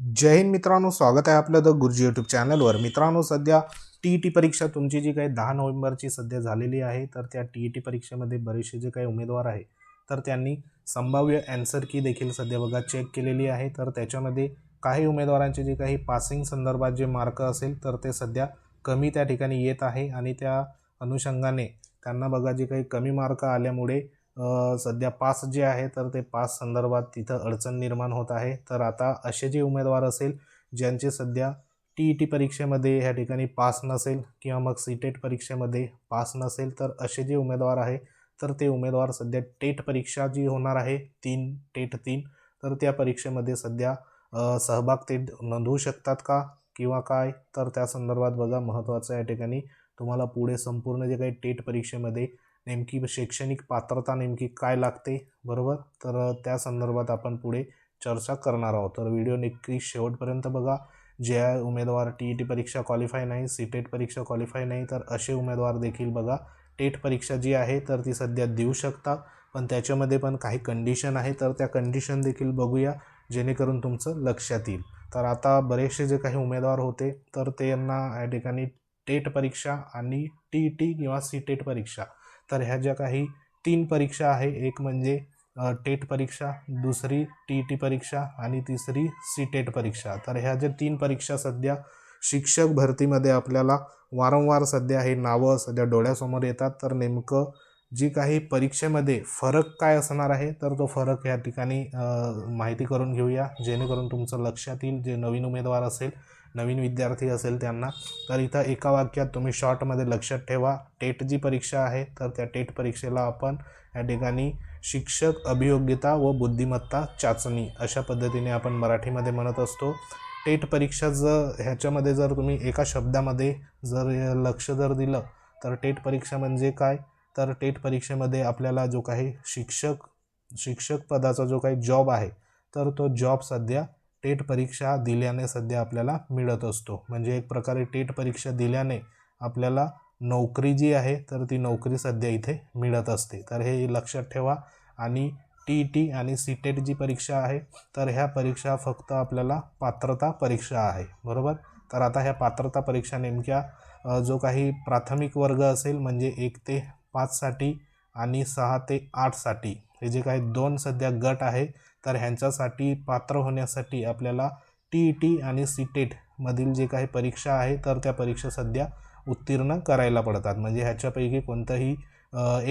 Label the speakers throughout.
Speaker 1: जय हिंद मित्रांनो स्वागत आहे आपलं द गुरुजी यूट्यूब चॅनलवर मित्रांनो सध्या टी ई टी परीक्षा तुमची जी काही दहा नोव्हेंबरची सध्या झालेली आहे तर त्या टी ई टी परीक्षेमध्ये बरेचसे जे काही उमेदवार आहे तर त्यांनी संभाव्य अँसर की देखील सध्या बघा चेक केलेली आहे. तर त्याच्यामध्ये काही उमेदवारांचे जे काही पासिंग संदर्भात जे मार्क असेल तर ते सध्या कमी त्या ठिकाणी येत आहे. आणि त्या अनुषंगाने त्यांना बघा जे काही कमी मार्क आल्यामुळे सध्या पास जे आहे तर ते पास संदर्भात तिथं अडचण निर्माण होत आहे. तर आता असे जे उमेदवार असेल ज्यांचे सध्या टी ई टी परीक्षेमध्ये ह्या ठिकाणी पास नसेल किंवा मग सी टेट परीक्षेमध्ये पास नसेल तर असे जे उमेदवार आहे तर ते उमेदवार सध्या टेट परीक्षा जी होणार आहे तीन टेट तीन तर त्या परीक्षेमध्ये सध्या सहभाग ते नोंदवू शकतात का किंवा काय? तर त्या संदर्भात बघा महत्त्वाचं या ठिकाणी तुम्हाला पुढे संपूर्ण जे काही टेट परीक्षेमध्ये नेमकी शैक्षणिक पात्रता नेमकी काय लागते बरोबर? तर त्या संदर्भात आपण पुढे चर्चा करणार आहोत. तर व्हिडिओ नक्की शेवटपर्यंत बघा. जे उमेदवार टी ई टी परीक्षा क्वालिफाय नाही सी टेट परीक्षा क्वालिफाय नाही तर असे उमेदवार देखील बघा. टेट परीक्षा जी आहे तर ती सध्या देऊ शकता पण त्याच्यामध्ये पण काही कंडिशन आहे तर त्या कंडिशन देखील बघूया जेणेकरून तुमचं लक्षात येईल. तर आता बरेचसे जे काही उमेदवार होते तर त्यांना या ठिकाणी टेट परीक्षा आणि टी ई टी किंवा सी टेट परीक्षा तर ह्या ज्या काही तीन परीक्षा आहे एक म्हणजे टेट परीक्षा दुसरी टी ई टी परीक्षा आणि तिसरी सी टेट परीक्षा. तर ह्या ज्या तीन परीक्षा सध्या शिक्षक भरतीमध्ये आपल्याला वारंवार सध्या हे नावं सध्या डोळ्यासमोर येतात. तर नेमकं जी काही परीक्षेमध्ये फरक काय असणार आहे तर तो फरक या ठिकाणी माहिती करून घेऊया. जेणेकरून तुमचं लक्षात येईल जे नवीन उमेदवार असेल नवीन विद्यार्थी असेल त्यांना तर इथं एका वाक्यात तुम्ही शॉर्टमध्ये लक्षात ठेवा. टेट जी परीक्षा आहे तर त्या टेट परीक्षेला आपण या ठिकाणी शिक्षक अभियोग्यता व बुद्धिमत्ता चाचणी अशा पद्धतीने आपण मराठीमध्ये म्हणत असतो. टेट परीक्षा जर ह्याच्यामध्ये जर तुम्ही एका शब्दामध्ये जर लक्ष जर दिलं तर टेट परीक्षा म्हणजे काय? तर टेट परीक्षेमध्ये आपल्याला जो काही शिक्षक शिक्षक पदाचा जो काही जॉब आहे तर तो जॉब सध्या टेट परीक्षा दिल्याने सध्या आपल्याला मिळत असतो. म्हणजे एक प्रकारे टेट परीक्षा दिल्याने आपल्याला नोकरी जी आहे तर ती नोकरी सध्या इथे मिळत असते. तर हे लक्षात ठेवा. आणि टी ई टी आणि सी टेट जी परीक्षा आहे तर ह्या परीक्षा फक्त आपल्याला पात्रता परीक्षा आहे. बरोबर? तर आता ह्या पात्रता परीक्षा नेमक्या जो काही प्राथमिक वर्ग असेल म्हणजे एक ते पाचसाठी आणि सहा ते आठसाठी हे जे काही दोन सध्या गट आहे तर ह्यांच्यासाठी पात्र होण्यासाठी आपल्याला टी ई टी आणि सी टेटमधील जे काही परीक्षा आहे तर त्या परीक्षा सध्या उत्तीर्ण करायला पडतात. म्हणजे ह्याच्यापैकी कोणतंही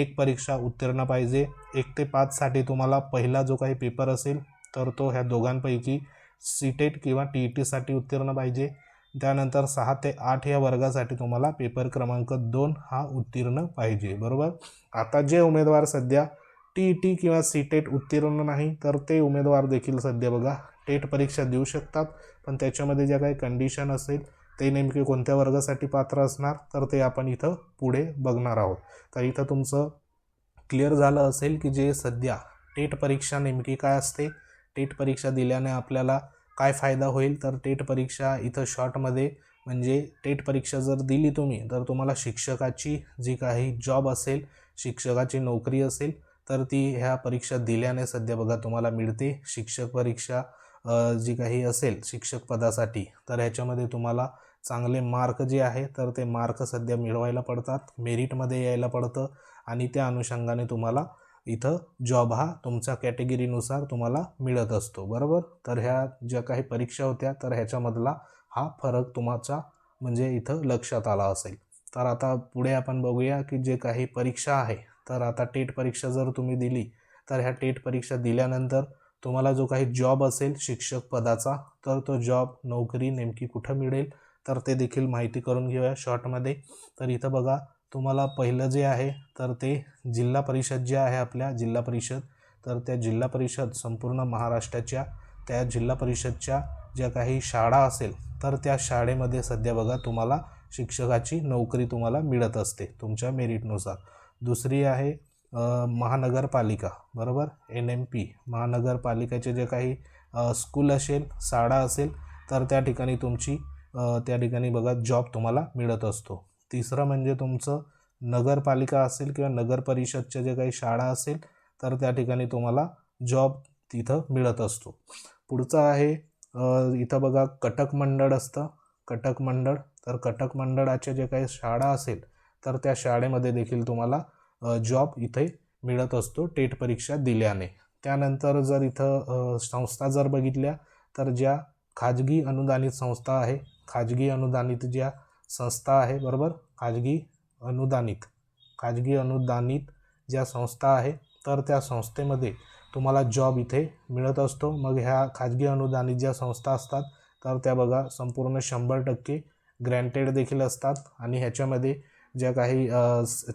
Speaker 1: एक परीक्षा उत्तीर्ण पाहिजे. एक ते पाचसाठी तुम्हाला पहिला जो काही पेपर असेल तर तो ह्या दोघांपैकी सी टेट किंवा टी ई टीसाठी उत्तीर्ण पाहिजे. त्यानंतर सहा ते आठ या वर्गासाठी तुम्हाला पेपर क्रमांक दोन हा उत्तीर्ण पाहिजे. बरोबर? आता जे उमेदवार सध्या टी ई टी किंवा सी टेट उत्तीर्ण नाही तर ते उमेदवार देखील सध्या बघा टेट परीक्षा देऊ शकतात. पण त्याच्यामध्ये ज्या काही कंडिशन असेल ते नेमके कोणत्या वर्गासाठी पात्र असणार तर ते आपण इथं पुढे बघणार आहोत. तर इथं तुमचं क्लिअर झालं असेल की जे सध्या टेट परीक्षा नेमकी काय असते. टेट परीक्षा दिल्याने आपल्याला काय फायदा होईल? तर टेट परीक्षा इथं शॉर्टमध्ये म्हणजे टेट परीक्षा जर दिली तुम्ही तर तुम्हाला शिक्षकाची जी काही जॉब असेल शिक्षकाची नोकरी असेल तर ती ह्या परीक्षा दिल्याने सध्या बघा तुम्हाला मिळते. शिक्षक परीक्षा जी काही असेल शिक्षक पदासाठी तर ह्याच्यामध्ये तुम्हाला चांगले मार्क जे आहे तर ते मार्क सध्या मिळवायला पडतात मेरिटमध्ये यायला पडतं आणि त्या अनुषंगाने तुम्हाला इथं जॉब हा तुमच्या कॅटेगरीनुसार तुम्हाला मिळत असतो. बरोबर? तर ह्या ज्या काही परीक्षा होत्या तर ह्याच्यामधला हा फरक तुमचा म्हणजे इथं लक्षात आला असेल. तर आता पुढे आपण बघूया की जे काही परीक्षा आहे तर आता टेट परीक्षा जर तुम्ही दिली तर ह्या टेट परीक्षा दिल्यानंतर तुम्हाला जो काही जॉब असेल शिक्षक पदाचा तर तो जॉब नोकरी नेमकी कुठं मिळेल? तर ते देखील माहिती करून घेऊया शॉर्टमध्ये. तर इथं बघा तुम्हाला पहिलं जे आहे तर ते जिल्हा परिषद जे आहे आपल्या जिल्हा परिषद. तर त्या जिल्हा परिषद संपूर्ण महाराष्ट्राच्या त्या जिल्हा परिषदच्या ज्या काही शाळा असेल तर त्या शाळेमध्ये सध्या बघा तुम्हाला शिक्षकाची नोकरी तुम्हाला मिळत असते तुमच्या मेरिटनुसार दुसरी आहे महानगरपालिका बरोबर? एन एम पी महानगरपालिकेचे जे काही स्कूल असेल शाळा असेल तर त्या ठिकाणी तुमची त्या ठिकाणी बघा जॉब तुम्हाला मिळत असतो. तिसरं म्हणजे तुमचं नगरपालिका असेल किंवा नगर परिषदच्या जे काही शाळा असेल तर त्या ठिकाणी तुम्हाला जॉब तिथं मिळत असतो. पुढचं आहे इथं बघा कटक मंडळ असतं. कटक मंडळ तर कटक मंडळाच्या जे काही शाळा असेल तर त्या शाळेमध्ये देखील तुम्हाला जॉब इथे मिळत असतो टेट परीक्षा दिल्याने. त्यानंतर जर इथं संस्था जर बघितल्या तर ज्या खाजगी अनुदानित संस्था आहे खाजगी अनुदानित ज्या संस्था आहे बरोबर? खाजगी अनुदानित खाजगी अनुदानित ज्या संस्था आहे तर त्या संस्थेमध्ये तुम्हाला जॉब इथे मिळत असतो. मग ह्या खाजगी अनुदानित ज्या संस्था असतात तर त्या बघा संपूर्ण शंभर टक्के ग्रँटेड देखील असतात. आणि ह्याच्यामध्ये ज्या काही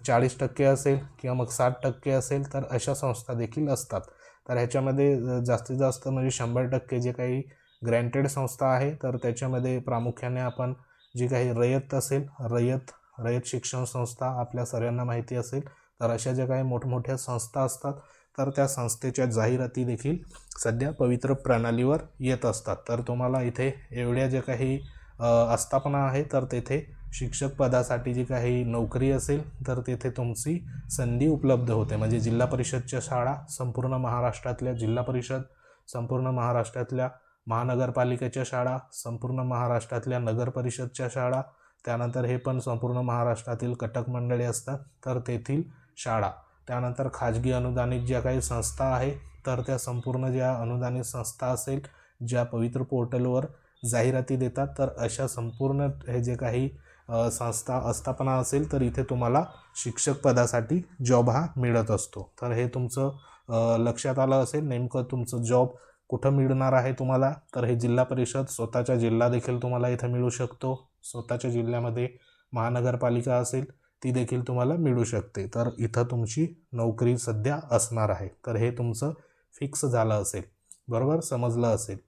Speaker 1: चाळीस टक्के असेल किंवा मग साठ टक्के असेल तर अशा संस्था देखील असतात. तर ह्याच्यामध्ये जास्तीत जास्त म्हणजे शंभर टक्के जे काही ग्रँटेड संस्था आहे तर त्याच्यामध्ये प्रामुख्याने आपण जी काही रयत असेल रयत रयत शिक्षण संस्था आपल्या सर्वांना माहिती असेल तर अशा ज्या काही मोठमोठ्या संस्था असतात तर त्या संस्थेच्या जाहिराती देखील सध्या पवित्र प्रणालीवर येत असतात. तर तुम्हाला इथे एवढ्या ज्या काही आस्थापना आहे तर तेथे शिक्षक पदासाठी जी काही नोकरी असेल तर तेथे तुमची संधी उपलब्ध होते. म्हणजे जिल्हा परिषदच्या शाळा संपूर्ण महाराष्ट्रातल्या जिल्हा परिषद संपूर्ण महाराष्ट्रातल्या महानगरपालिकेच्या शाळा संपूर्ण महाराष्ट्रातल्या नगर परिषदच्या शाळा त्यानंतर हे पण संपूर्ण महाराष्ट्रातील कटक मंडळी असतात तर तेथील शाळा. त्यानंतर खाजगी अनुदानित ज्या काही संस्था आहे तर त्या संपूर्ण ज्या अनुदानित संस्था असेल ज्या पवित्र पोर्टलवर जाहिराती देतात तर अशा संपूर्ण हे जे काही संस्था आस्थापना असेल तर इथे तुम्हाला शिक्षक पदासाठी जॉब हा मिळत असतो. तर हे तुमचं लक्षात आलं असेल नेमकं तुमचं जॉब कुठं मिळणार आहे तुम्हाला? तर हे जिल्हा परिषद स्वतःच्या जिल्हा देखील तुम्हाला इथं मिळू शकतो. स्वतःच्या जिल्ह्यामध्ये महानगरपालिका असेल ती देखील तुम्हाला मिळू शकते. तर इथं तुमची नोकरी सध्या असणार आहे. तर हे तुमचं फिक्स झालं असेल. बरोबर? समजलं असेल.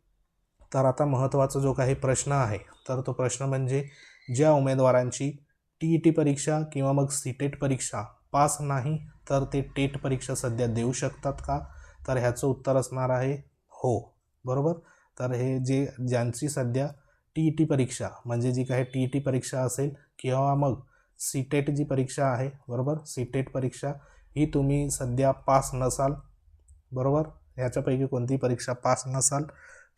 Speaker 1: तर आता महत्त्वाचा जो काही प्रश्न आहे तर तो प्रश्न म्हणजे ज्या उमेदवारांची टी ई टी परीक्षा किंवा मग सी टेट परीक्षा पास नाही तर ते टेट परीक्षा सध्या देऊ शकतात का? तर ह्याचं उत्तर असणार आहे हो. बरोबर? तर हे जे ज्यांची सध्या टी ई टी परीक्षा म्हणजे जी काही टी ई टी परीक्षा असेल किंवा मग सी टेट जी परीक्षा आहे बरोबर? सी टेट परीक्षा ही तुम्ही सध्या पास नसाल बरोबर? ह्याच्यापैकी कोणती परीक्षा पास नसाल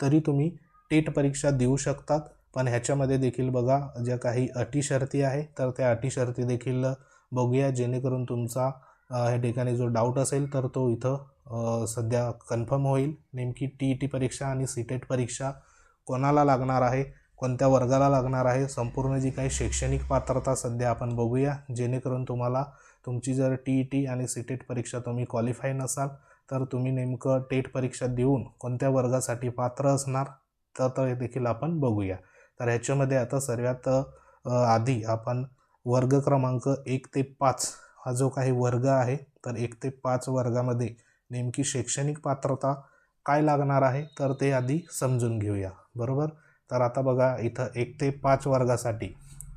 Speaker 1: तरी तुम्ही टेट परीक्षा देऊ शकतात. पण ह्याच्यामध्ये देखील बघा ज्या काही अटी शर्ती आहे तर त्या अटी शर्ती देखील बघूया. जेणेकरून तुमचा ह्या ठिकाणी जो डाऊट असेल तर तो इथं सध्या कन्फर्म होईल. नेमकी टी ई टी परीक्षा आणि सी टेट परीक्षा कोणाला लागणार आहे कोणत्या वर्गाला लागणार आहे संपूर्ण जी काही शैक्षणिक पात्रता सध्या आपण बघूया. जेणेकरून तुम्हाला तुमची जर टी ई टी आणि सी टेट परीक्षा तुम्ही क्वालिफाय नसाल तर तुम्ही नेमकं टेट परीक्षा देऊन कोणत्या वर्गासाठी पात्र असणार तर ते देखील आपण बघूया. तर ह्याच्यामध्ये आता सर्वात आधी आपण वर्ग क्रमांक एक ते पाच हा जो काही वर्ग आहे तर एक ते पाच वर्गामध्ये नेमकी शैक्षणिक पात्रता काय लागणार आहे तर ते आधी समजून घेऊया. बरोबर? तर आता बघा इथं एक ते पाच वर्गासाठी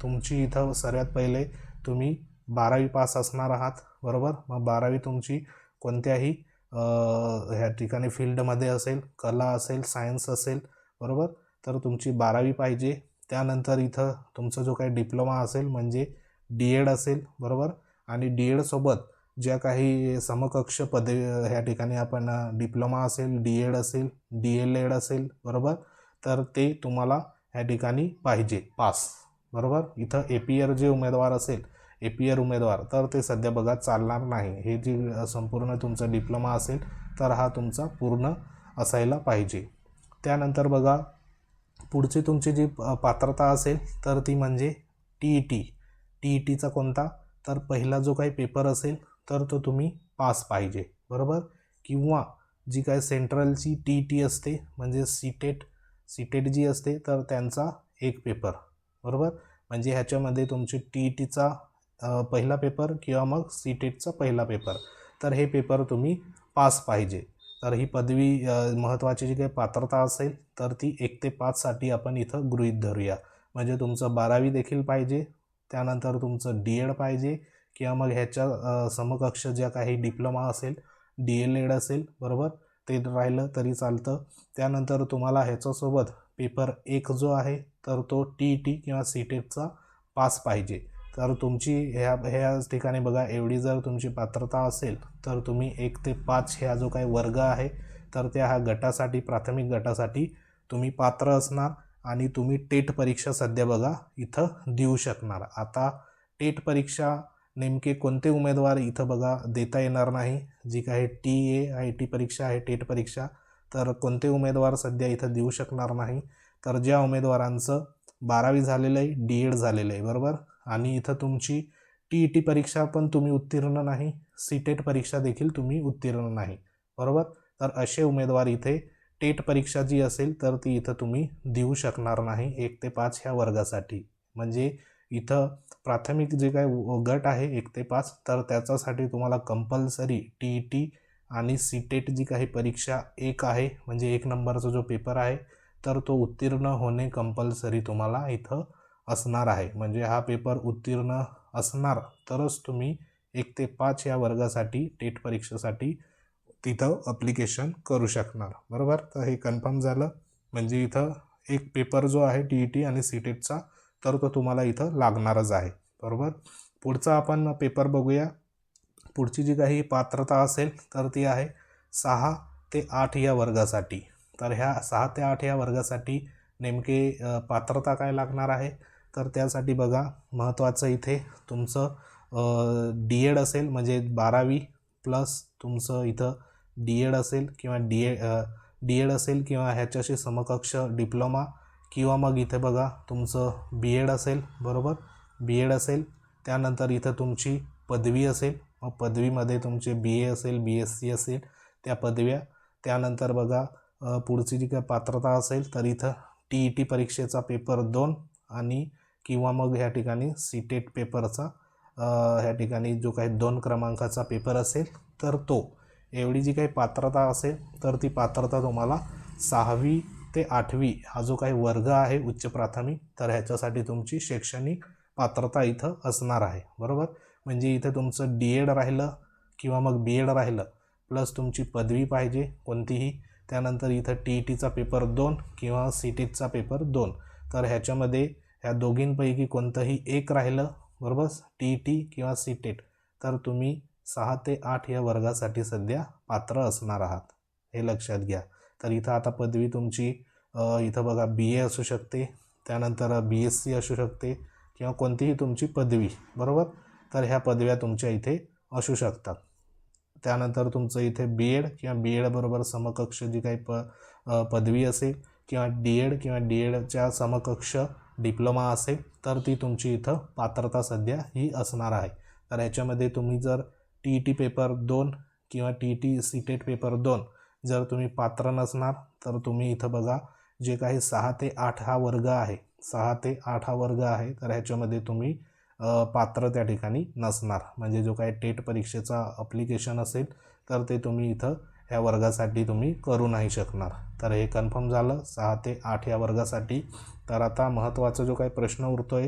Speaker 1: तुमची इथं सर्वात पहिले तुम्ही बारावी पास असणार आहात बरोबर? मग बारावी तुमची कोणत्याही ह्या ठिकाणी फील्डमध्ये असेल कला असेल सायन्स असेल बरोबर? तर तुमची बारावी पाहिजे. त्यानंतर इथं तुमचा जो काही डिप्लोमा असेल म्हणजे डी एड असेल बरोबर? आणि डी एडसोबत ज्या काही समकक्ष पदे ह्या ठिकाणी आपण डिप्लोमा असेल डी एड असेल डी एल एड असेल बरोबर? तर ते तुम्हाला ह्या ठिकाणी पाहिजे. पास बरोबर? इथं ए पी एर जे उमेदवार असेल ए पी एर उमेदवार तर ते सध्या बघा चालणार नाही. हे जे संपूर्ण तुमचा डिप्लोमा असेल तर हा तुमचा पूर्ण असायला पाहिजे. त्यानंतर बघा पुढची तुमची जी प- पात्रता असेल तर ती म्हणजे T E T. T E टीचा कोणता? तर पहिला जो काही पेपर असेल तर तो तुम्ही पास पाहिजे. बरोबर? किंवा जी काय सेंट्रलची टी ई टी असते म्हणजे सीटेट सीटेट जी असते तर त्यांचा एक पेपर. बरोबर? म्हणजे ह्याच्यामध्ये तुमची टी ई टीचा पहिला पेपर किंवा मग सीटेटचा पहिला पेपर. तर हे पेपर तुम्ही पास पाहिजे. तर ही पदवी महत्त्वाची जी काही पात्रता असेल तर ती एक ते पाचसाठी आपण इथं गृहीत धरूया. म्हणजे तुमचं बारावी देखील पाहिजे त्यानंतर तुमचं डी एड पाहिजे किंवा मग ह्याच्या समकक्ष ज्या काही डिप्लोमा असेल डी एल एड असेल बरोबर? ते राहिलं तरी चालतं. त्यानंतर तुम्हाला ह्याच्यासोबत पेपर एक जो आहे तर तो टी ई टी किंवा सी टेटचा पास पाहिजे. तर तुमची ह्या ह्या ठिकाणी बघा एवढी जर तुमची पात्रता असेल तर तुम्ही एक ते पाच ह्या जो काही वर्ग आहे तर त्या ह्या गटासाठी प्राथमिक गटासाठी तुम्ही पात्र असणार आणि तुम्ही टेट परीक्षा सध्या बघा इथं देऊ शकणार. आता टेट परीक्षा नेमके कोणते उमेदवार इथं बघा देता येणार नाही. जी काही टी ए आय टी परीक्षा आहे टेट परीक्षा तर कोणते उमेदवार सध्या इथं देऊ शकणार नाही? तर ज्या उमेदवारांचं बारावी झालेलं आहे डी एड झालेलं आहे बरोबर? आणि इथं तुमची टी ई टी परीक्षा पण तुम्ही उत्तीर्ण नाही सी टेट परीक्षा देखील तुम्ही उत्तीर्ण नाही बरोबर? तर असे उमेदवार इथे टेट परीक्षा जी असेल तर ती इथं तुम्ही देऊ शकणार नाही एक ते पाच ह्या वर्गासाठी. म्हणजे इथं प्राथमिक जे काय व- गट आहे एक ते पाच तर त्याच्यासाठी तुम्हाला कंपल्सरी टी ई टी आणि सी टेट जी काही परीक्षा एक आहे म्हणजे एक नंबरचा जो पेपर आहे तर तो उत्तीर्ण होणे कंपल्सरी तुम्हाला इथं असणार आहे. म्हणजे हा पेपर उत्तीर्ण असणार तरच तुम्ही एक ते पाच या वर्गासाठी टेट परीक्षेसाठी तिथं अप्लिकेशन करू शकणार. बरोबर? तर हे कन्फर्म झालं. म्हणजे इथं एक पेपर जो आहे टी ई टी आणि सी टेटचा तर तो तुम्हाला इथं लागणारच आहे. बरोबर? पुढचा आपण पेपर बघूया. पुढची जी काही पात्रता असेल तर ती आहे सहा ते आठ या वर्गासाठी. तर ह्या सहा ते आठ या वर्गासाठी नेमके पात्रता काय लागणार आहे? तर त्यासाठी बघा महत्त्वाचं इथे तुमचं डी एड असेल म्हणजे बारावी प्लस तुमचं इथं डी एड असेल किंवा डी ए डी एड असेल किंवा ह्याच्याशी समकक्ष डिप्लोमा किंवा मग इथे बघा तुमचं बी एड असेल बरोबर? बी एड असेल त्यानंतर इथं तुमची पदवी असेल मग पदवीमध्ये तुमचे बी ए असेल बी एस सी असेल त्या पदव्या. त्यानंतर बघा पुढची जी काय पात्रता असेल तर इथं टी ई टी परीक्षेचा पेपर दोन आणि किंवा मग ह्या ठिकाणी सी टेट पेपरचा ह्या ठिकाणी जो काही दोन क्रमांकाचा पेपर असेल तर तो. एवढी जी काही पात्रता असेल तर ती पात्रता तुम्हाला सहावी ते आठवी हा जो काही वर्ग आहे उच्च प्राथमिक तर ह्याच्यासाठी तुमची शैक्षणिक पात्रता इथं असणार आहे. बरोबर? म्हणजे इथं तुमचं डी एड राहिलं किंवा मग बी एड राहिलं प्लस तुमची पदवी पाहिजे कोणतीही त्यानंतर इथं टी ई टीचा पेपर दोन किंवा सी टीचा पेपर दोन. तर ह्याच्यामध्ये ह्या दोघींपैकी कोणतंही एक राहिलं बरोबर? टी ई टी किंवा सी टेट तर तुम्ही सहा ते आठ या वर्गासाठी सध्या पात्र असणार आहात. हे लक्षात घ्या. तर इथं आता पदवी तुमची इथं बघा बी ए असू शकते त्यानंतर बी एस सी असू शकते किंवा कोणतीही तुमची पदवी बरोबर? तर ह्या पदव्या तुमच्या इथे असू शकतात. त्यानंतर तुमचं इथे बी एड किंवा बी एडबरोबर समकक्ष जी काही प पदवी असेल किंवा डी एड किंवा डी एडच्या समकक्ष डिप्लोमा असेल तर ती तुमची इथं पात्रता सध्या ही असणार आहे. तर ह्याच्यामध्ये तुम्ही जर टी ई टी पेपर दोन किंवा T E T C TET paper दोन. जर तुम्ही पात्र नसणार तर तुम्ही इथं बघा जे काही सहा ते आठ हा वर्ग आहे सहा ते आठ हा वर्ग आहे तर ह्याच्यामध्ये तुम्ही पात्र त्या ठिकाणी नसणार. म्हणजे जो काही टेट परीक्षेचा अप्लिकेशन असेल तर ते तुम्ही इथं ह्या वर्गासाठी तुम्ही करू नाही शकणार. तर हे कन्फर्म झालं सहा ते आठ या वर्गासाठी. तर आता महत्त्वाचा जो काही प्रश्न उरतो आहे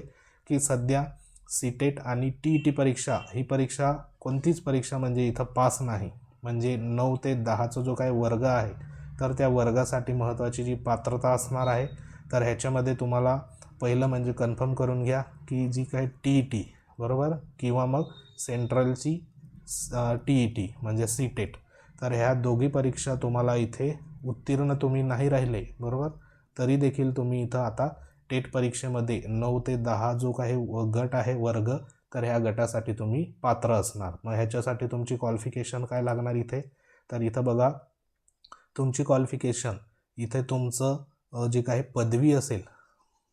Speaker 1: की सध्या सी टेट आणि टी ई टी परीक्षा ही परीक्षा कोणतीच परीक्षा म्हणजे इथं पास नाही. म्हणजे नऊ ते दहाचा जो काही वर्ग आहे तर त्या वर्गासाठी महत्त्वाची जी पात्रता असणार आहे तर ह्याच्यामध्ये तुम्हाला पहिलं म्हणजे कन्फर्म करून घ्या की जी काही टी ई टी बरोबर? किंवा मग सेंट्रलची टी ई टी म्हणजे सी टेट तर ह्या दोघी परीक्षा तुम्हाला इथे उत्तीर्ण तुम्ही नाही राहिले बरोबर? तरी देखील तुम्ही इथं आता टेट परीक्षेमध्ये नऊ ते दहा जो काही व- गट आहे वर्ग तर ह्या गटासाठी तुम्ही पात्र असणार. मग ह्याच्यासाठी तुमची क्वालिफिकेशन काय लागणार इथे? तर इथं बघा तुमची क्वालिफिकेशन इथे तुमचं अ, जे काही पदवी असेल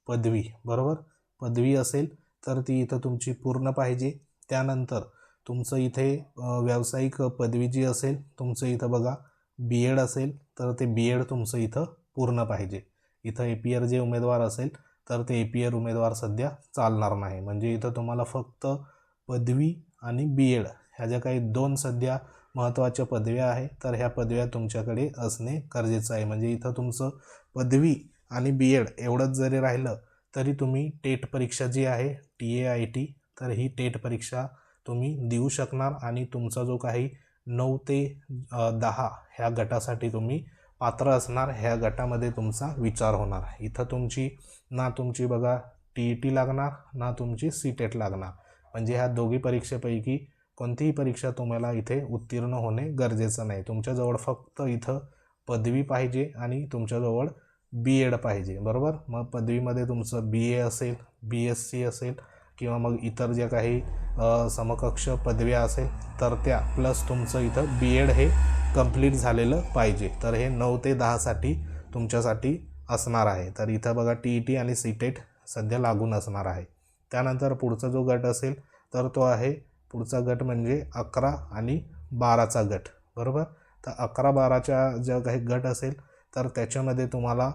Speaker 1: पदवी बरोबर? पदवी असेल तर ती इथं तुमची पूर्ण पाहिजे. त्यानंतर तुमचं इथे व्यावसायिक पदवी जी असेल तुमचं इथं बघा बी एड असेल तर ते बी एड तुमचं इथं पूर्ण पाहिजे. इथं ए पी आर जे उमेदवार असेल तर ते ए पी आर उमेदवार सध्या चालणार नाही. म्हणजे इथं तुम्हाला फक्त पदवी आणि बी एड ह्या ज्या काही दोन सध्या महत्त्वाच्या पदव्या आहे तर ह्या पदव्या तुमच्याकडे असणे गरजेचं आहे. म्हणजे इथं तुमचं पदवी आणि बी एड एवढंच जरी राहिलं तरी तुम्ही टेट परीक्षा जी आहे टी ए आय टी तर ही टेट परीक्षा तुम्ही देऊ शकणार आणि तुमचा जो काही नऊ ते दहा ह्या गटासाठी तुम्ही पात्र असणार ह्या गटामध्ये तुमचा विचार होणार. इथं तुमची ना तुमची बघा टी ई टी लागणार ना तुमची सी टेट लागणार. म्हणजे ह्या दोघी परीक्षेपैकी कोणतीही परीक्षा तुम्हाला इथे उत्तीर्ण होणे गरजेचं नाही. तुमच्याजवळ फक्त इथं पदवी पाहिजे आणि तुमच्याजवळ बी एड पाहिजे बरोबर? मग पदवीमध्ये तुमचं बी ए असेल बी एस सी असेल किंवा मग इतर ज्या काही समकक्ष पदव्या असेल तर त्या प्लस तुमचं इथं बी एड हे कंप्लीट झालेलं पाहिजे. तर हे नऊ ते दहासाठी तुमच्यासाठी असणार आहे. तर इथं बघा टी ई टी आणि सी टेट सध्या लागून असणार आहे. त्यानंतर पुढचा जो गट असेल तर तो आहे पुढचा गट म्हणजे अकरा आणि बाराचा गट. बरोबर? तर अकरा बाराच्या ज्या काही गट असेल तर त्याच्यामध्ये तुम्हाला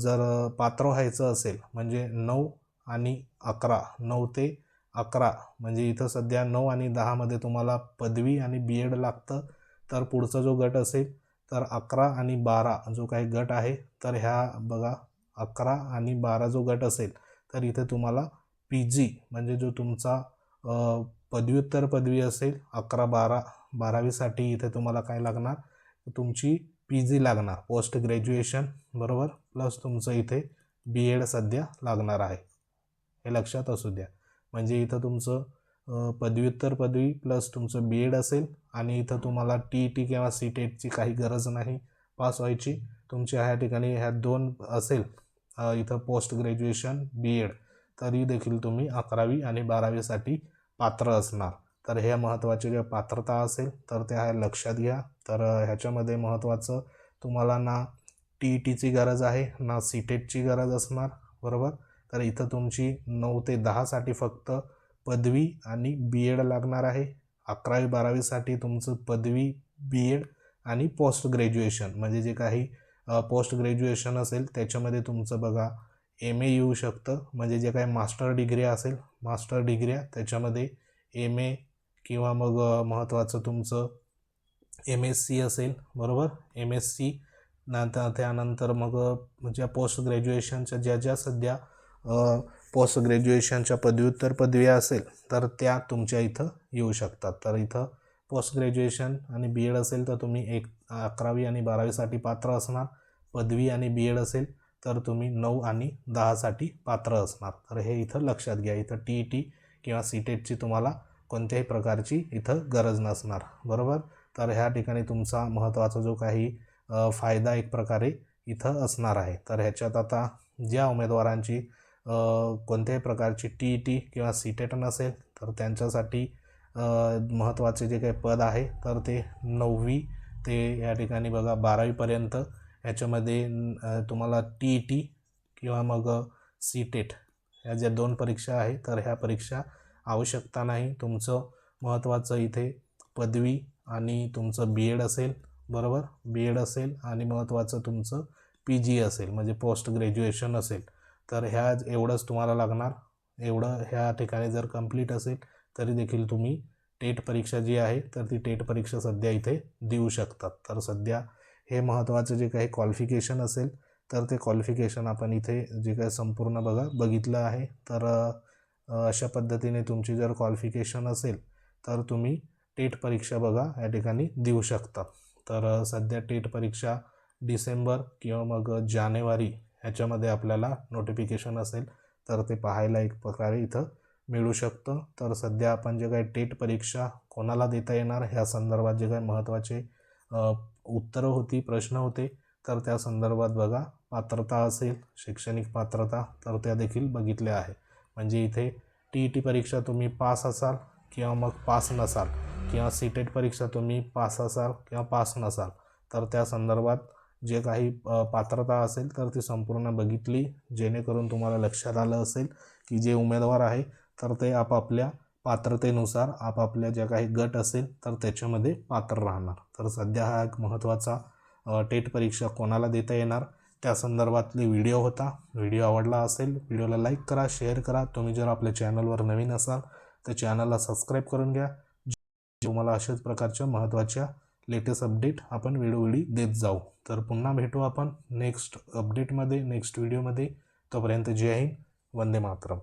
Speaker 1: जर पात्र व्हायचं असेल म्हणजे नऊ आणि अकरा. नऊ ते अकरा. म्हणजे इथं सध्या नऊ आणि दहामध्ये तुम्हाला पदवी आणि बी एड लागतं. तर पुढचा जो गट असेल तर अकरा आणि बारा जो काही गट आहे तर ह्या बघा अकरा आणि बारा जो गट असेल तर इथे तुम्हाला पी जी म्हणजे जो तुमचा पदव्युत्तर पदवी असेल अकरा बारा बारावीसाठी इथे तुम्हाला काय लागणार? तुमची पी जी लागणार पोस्ट ग्रॅज्युएशन बरोबर? प्लस तुमचं इथे बी एड सध्या लागणार आहे. हे लक्षात असू द्या. म्हणजे इथं तुमचं पदव्युत्तर पदवी प्लस तुमचं बी एड असेल आणि इथं तुम्हाला टी ई टी किंवा सी टेटची काही गरज नाही पास व्हायची. तुमच्या ह्या ठिकाणी ह्या दोन असेल इथं पोस्ट ग्रॅज्युएशन बी एड तरी देखील तुम्ही अकरावी आणि बारावीसाठी पात्र असणार. तर हे महत्त्वाचे ज्या पात्रता असेल तर त्या ह्या लक्षात घ्या. तर ह्याच्यामध्ये महत्त्वाचं तुम्हाला ना टी ई टीची गरज आहे ना सी टेटची गरज असणार बरोबर? तर इथं तुमची नऊ ते दहासाठी फक्त पदवी आणि बी एड लागणार आहे. अकरावी बारावीसाठी तुमचं पदवी बी एड आणि पोस्ट ग्रॅज्युएशन म्हणजे जे काही पोस्ट ग्रॅज्युएशन असेल त्याच्यामध्ये तुमचं बघा एम ए येऊ शकतं. म्हणजे जे काही मास्टर डिग्री असेल मास्टर डिग्र्या त्याच्यामध्ये एम ए किंवा मग महत्त्वाचं तुमचं एम एस सी असेल बरोबर? एम एस सी नंतर त्यानंतर मग ज्या पोस्ट ग्रॅज्युएशनच्या ज्या ज्या सध्या पोस्ट ग्रॅज्युएशनच्या पदव्युत्तर पदव्या असेल तर त्या तुमच्या इथं येऊ शकतात. तर इथं पोस्ट ग्रॅज्युएशन आणि बी एड असेल तर तुम्ही एक अकरावी आणि बारावीसाठी पात्र असणार. पदवी आणि बी एड असेल तर तुम्ही नऊ आणि दहासाठी पात्र असणार. तर हे इथं लक्षात घ्या. इथं टी ई टी किंवा सी टेटची तुम्हाला कोणत्याही प्रकारची इथं गरज नसणार. बरोबर? तर ह्या ठिकाणी तुमचा महत्त्वाचा जो काही फायदा एक प्रकारे इथं असणार आहे. तर ह्याच्यात आता ज्या उमेदवारांची कोणत्याही प्रकारची टी ई टी किंवा सी टेट नसेल तर त्यांच्यासाठी महत्त्वाचे जे काही पद आहे तर ते नववी ते या ठिकाणी बघा बारावीपर्यंत. याच्यामध्ये तुम्हाला टी ई टी किंवा मग सी टेट ह्या ज्या दोन परीक्षा आहे तर ह्या परीक्षा आवश्यकता नाही. तुमचं महत्त्वाचं इथे पदवी आणि तुमचं बी एड असेल बरोबर? बी एड असेल आणि महत्त्वाचं तुमचं पी जी असेल म्हणजे पोस्ट ग्रॅज्युएशन असेल. तर ह्या एवढंच तुम्हाला लागणार. एवढं ह्या ठिकाणी जर कंप्लीट असेल तरी देखील तुम्ही टेट परीक्षा जी आहे तर ती टेट परीक्षा सध्या इथे देऊ शकतात. तर सध्या हे महत्त्वाचं जे काही क्वालिफिकेशन असेल तर ते क्वालिफिकेशन आपण इथे जे काही संपूर्ण बघा बघितलं आहे. तर अशा पद्धतीने तुमची जर क्वालिफिकेशन असेल तर तुम्ही टेट परीक्षा बघा या ठिकाणी देऊ शकता. तर सध्या टेट परीक्षा डिसेंबर किंवा मग जानेवारी ह्याच्यामध्ये आपल्याला नोटिफिकेशन असेल तर ते पाहायला एक प्रकारे इथं मिळू शकतं. तर सध्या आपण जे काही टेट परीक्षा कोणाला देता येणार ह्या संदर्भात जे काही महत्त्वाचे उत्तरं होती प्रश्न होते तर त्या संदर्भात बघा. पात्रता असेल शैक्षणिक पात्रता तर त्या देखील बघितल्या आहे म्हणजे इथे टी ई टी परीक्षा तुम्ही पास असाल किंवा मग पास नसाल किंवा सी टेट परीक्षा तुम्ही पास असाल किंवा पास नसाल तर त्या संदर्भात जे काही पात्रता असेल तर ती संपूर्ण बघितली जेणेकरून तुम्हाला लक्षात आलं असेल की जे उमेदवार आहे तर ते आपापल्या पात्रतेनुसार आपापल्या ज्या काही गट असेल तर त्याच्यामध्ये पात्र राहणार. तर सध्या हा एक महत्त्वाचा टेट परीक्षा कोणाला देता येणार त्या संदर्भातली व्हिडिओ होता. व्हिडिओ आवडला असेल व्हिडिओला लाईक करा शेअर करा. तुम्ही जर आपल्या चॅनलवर नवीन असाल तर चॅनलला सबस्क्राईब करून घ्या. तुम्हाला अशाच प्रकारच्या महत्त्वाच्या लेटेस्ट अपडेट आपण वेळोवेळी देत जाऊ. तर पुन्हा भेटू आपण नेक्स्ट अपडेटमध्ये नेक्स्ट व्हिडिओमध्ये. तोपर्यंत जय हिंद वंदे मातरम.